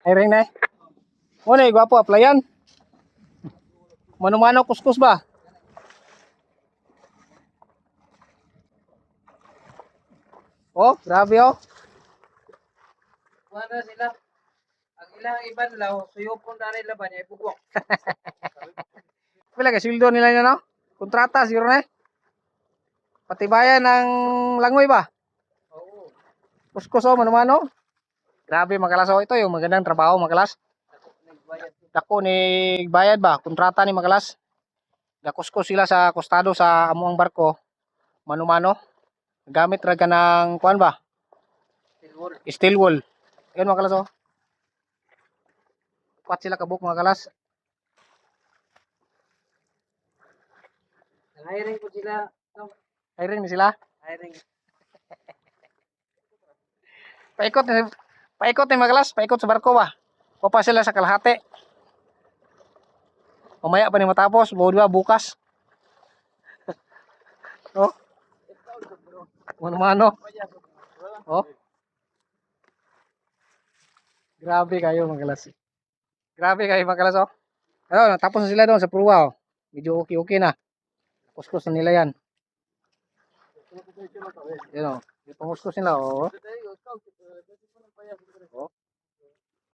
Ay ring na. Mo na gwapo aplayan. Mano-mano kuskus ba? Oh, grabe oh. Wala sila. Ang ilang iban law, suyupon na nila ba niya ibugok. Pila ka sildo nila na no? Kontrata siguro na. eh. Patibayan ng langoy ba? Oo. Kuskus oh, mano-mano. Grabe makalas oh. Ito yung magandang trabaho makalas. Nagbayad. Dako ni bayad ba? Kontrata ni makalas. Gakuskus sila sa kostado sa amuang barko. Mano-mano. Gamit ra ka ng kuan ba? Silver. Steel wool. Yan mga kalas oh. Pat sila kabuk mga kalas. Hiring ko sila. Hiring ni sila. hiring. Paikot ni paikot ni mga kalas. Paikot sa barko ba? Papa sila sa kalahati. Mamaya pa ni matapos. Buo diba bukas. oh. Mano-mano. Oh. Grabe kayo mga kalas. Grabe kayo mga kalas oh. Ano, natapos na sila doon sa pruwa oh. Medyo okay-okay na. Kuskus na nila yan. Yan oh. Ipanguskos nila oh. Oh.